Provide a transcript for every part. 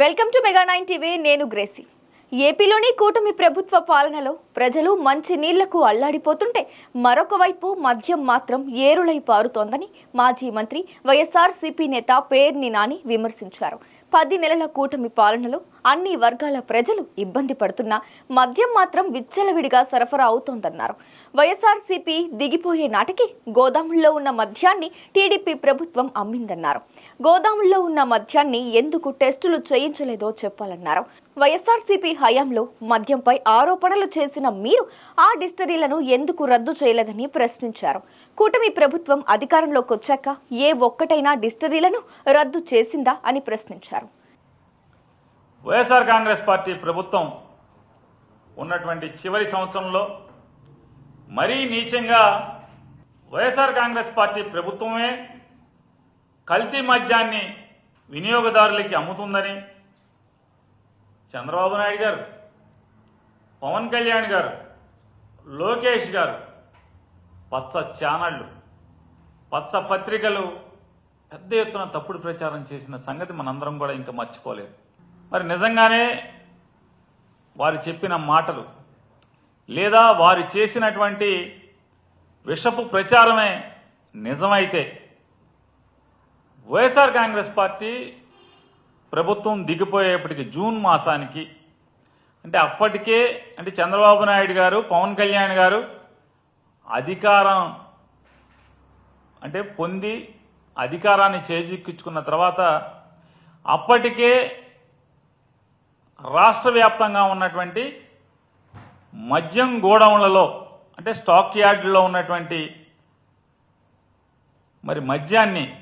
Welcome to mega nine TV నేను Gracie. ఏపీలోని కూటమి ప్రభుత్వ పాలనలో ప్రజలు మంచి నీళ్ళకు అల్లాడిపోతుంటే మరొక వైపు మద్యం మాత్రం ఏరులై పారుతోందని మాజీ మంత్రి వైఎస్ఆర్ సిపి నేత పేర్ని నాని విమర్శించారు. పది నెలల కూటమి పాలనలో అన్ని వర్గాల ప్రజలు ఇబ్బంది పడుతున్నా మద్యం మాత్రం విచ్చలవిడిగా సరఫరా అవుతోందన్నారు. వైఎస్ఆర్సీపీ దిగిపోయే నాటికి గోదాముల్లో ఉన్న మద్యాన్ని టీడీపీ ప్రభుత్వం అమ్మిందన్నారు. గోదాముల్లో ఉన్న మద్యాన్ని ఎందుకు టెస్టులు చేయించలేదో చెప్పాలన్నారు. వైఎస్ఆర్సీపీ హయాంలో మద్యంపై ఆరోపణలు చేసిన మీరు ఆ డిస్టరీలను ఎందుకు రద్దు చేయలేదని ప్రశ్నించారు. కూటమి ప్రభుత్వం అధికారంలోకి వచ్చాక ఏ ఒక్కటైనా డిస్టరీలను రద్దు చేసిందా అని ప్రశ్నించారు. వైఎస్ఆర్ కాంగ్రెస్ పార్టీ ప్రభుత్వం ఉన్నటువంటి చివరి సంవత్సరంలో మరీ నీచంగా వైఎస్ఆర్ కాంగ్రెస్ పార్టీ ప్రభుత్వమే కల్తీ మద్యాన్ని వినియోగదారులకి అమ్ముతుందని చంద్రబాబు నాయుడు గారు పవన్ కళ్యాణ్ గారు లోకేష్ గారు పచ్చ ఛానళ్ళు పచ్చ పత్రికలు పెద్ద ఎత్తున తప్పుడు ప్రచారం చేసిన సంగతి మనందరం కూడా ఇంకా మర్చిపోలేదు మరి నిజంగానే వారు చెప్పిన మాటలు లేదా వారు చేసినటువంటి విషపు ప్రచారమే నిజమైతే వైఎస్ఆర్ కాంగ్రెస్ పార్టీ ప్రభుత్వం దిగిపోయేపటికి జూన్ మాసానికి అంటే అప్పటికే అంటే చంద్రబాబు నాయుడు గారు పవన్ కళ్యాణ్ గారు అధికారం అంటే పొంది అధికారాన్ని చేజిక్కించుకున్న తర్వాత అప్పటికే రాష్ట్ర వ్యాప్తంగా ఉన్నటువంటి మద్యం గోడౌన్లలో అంటే స్టాక్ యార్డుల్లో ఉన్నటువంటి మరి మద్యాన్ని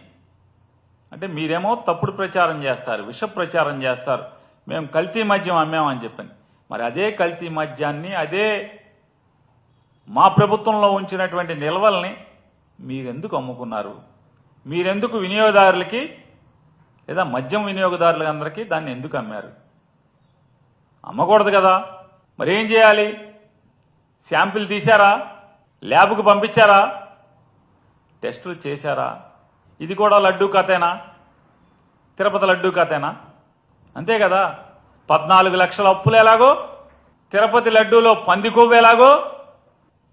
అంటే మీరేమో తప్పుడు ప్రచారం చేస్తారు విష ప్రచారం చేస్తారు మేము కల్తీ మద్యం అమ్మామని చెప్పని. మరి అదే కల్తీ మద్యాన్ని అదే మా ప్రభుత్వంలో ఉంచినటువంటి నిల్వల్ని మీరెందుకు అమ్ముకున్నారు? మీరెందుకు వినియోగదారులకి లేదా మద్యం వినియోగదారులందరికీ దాన్ని ఎందుకు అమ్మారు? అమ్మకూడదు కదా. మరి ఏం చేయాలి? శాంపిల్ తీశారా? ల్యాబ్కు పంపించారా? టెస్టులు చేశారా? ఇది కూడా లడ్డూ కథేనా తిరుపతి లడ్డూ కథేనా అంతే కదా. పద్నాలుగు లక్షల అప్పులు ఎలాగో? తిరుపతి లడ్డూలో పంది కొవ్వు ఎలాగో?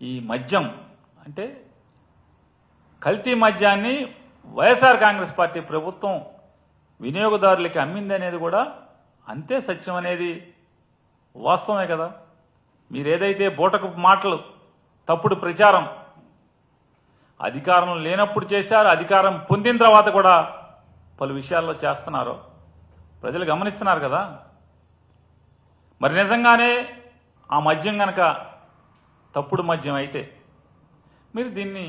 ఈ మద్యం అంటే కల్తీ మద్యాన్ని వైఎస్ఆర్ కాంగ్రెస్ పార్టీ ప్రభుత్వం వినియోగదారులకి అమ్మింది అనేది కూడా అంతే సత్యం అనేది. వాస్తవమే కదా? మీరు ఏదైతే బూటకు మాటలు తప్పుడు ప్రచారం అధికారం లేనప్పుడు చేశారు అధికారం పొందిన తర్వాత కూడా పలు విషయాల్లో చేస్తున్నారు ప్రజలు గమనిస్తున్నారు కదా? మరి నిజంగానే ఆ మద్యం గనక తప్పుడు మద్యం అయితే మీరు దీన్ని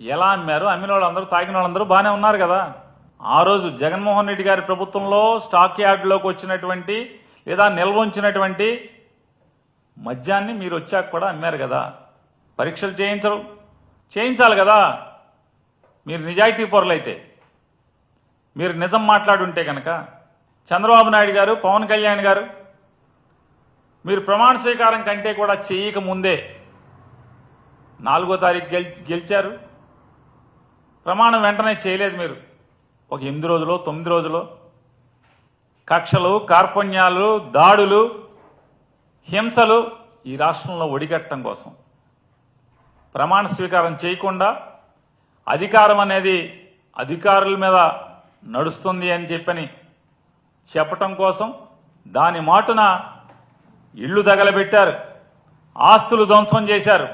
ఎలా అమ్మారు? అమ్మిన వాళ్ళందరూ తాగిన వాళ్ళందరూ బాగానే ఉన్నారు కదా? ఆ రోజు జగన్మోహన్ రెడ్డి గారి ప్రభుత్వంలో స్టాక్ యార్డులోకి వచ్చినటువంటి లేదా నిల్వ ఉంచినటువంటి మద్యాన్ని మీరు వచ్చాక కూడా అమ్మారు కదా. పరీక్షలు చేయించరు. చేయించాలి కదా. మీరు నిజాయితీ పొరలైతే. మీరు నిజం మాట్లాడుంటే కనుక చంద్రబాబు నాయుడు గారు పవన్ కళ్యాణ్ గారు మీరు ప్రమాణ స్వీకారం కంటే కూడా చేయక ముందే నాలుగో తారీఖు గెల్ గెలిచారు. ప్రమాణం వెంటనే చేయలేదు మీరు. ఒక ఎనిమిది రోజులో తొమ్మిది రోజులు. కక్షలు కార్పణ్యాలు దాడులు హింసలు ఈ రాష్ట్రంలో ఒడిగట్టడం కోసం. ప్రమాణ స్వీకారం చేయకుండా అధికారం అనేది అధికారుల మీద నడుస్తుంది అని చెప్పని చెప్పటం కోసం దాని మాటున ఇళ్ళు తగలబెట్టారు. ఆస్తులు ధ్వంసం చేశారు.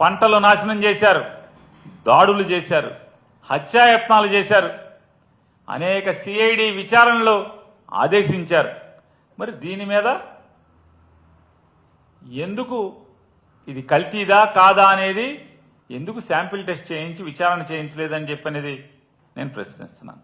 పంటలు నాశనం చేశారు. దాడులు చేశారు. హత్యాయత్నాలు చేశారు. అనేక సిఐడి విచారణలు ఆదేశించారు. మరి దీని మీద ఎందుకు ఇది కల్తీదా కాదా అనేది ఎందుకు శాంపిల్ టెస్ట్ చేయించి విచారణ చేయించలేదని చెప్పనేది నేను ప్రశ్నిస్తున్నాను.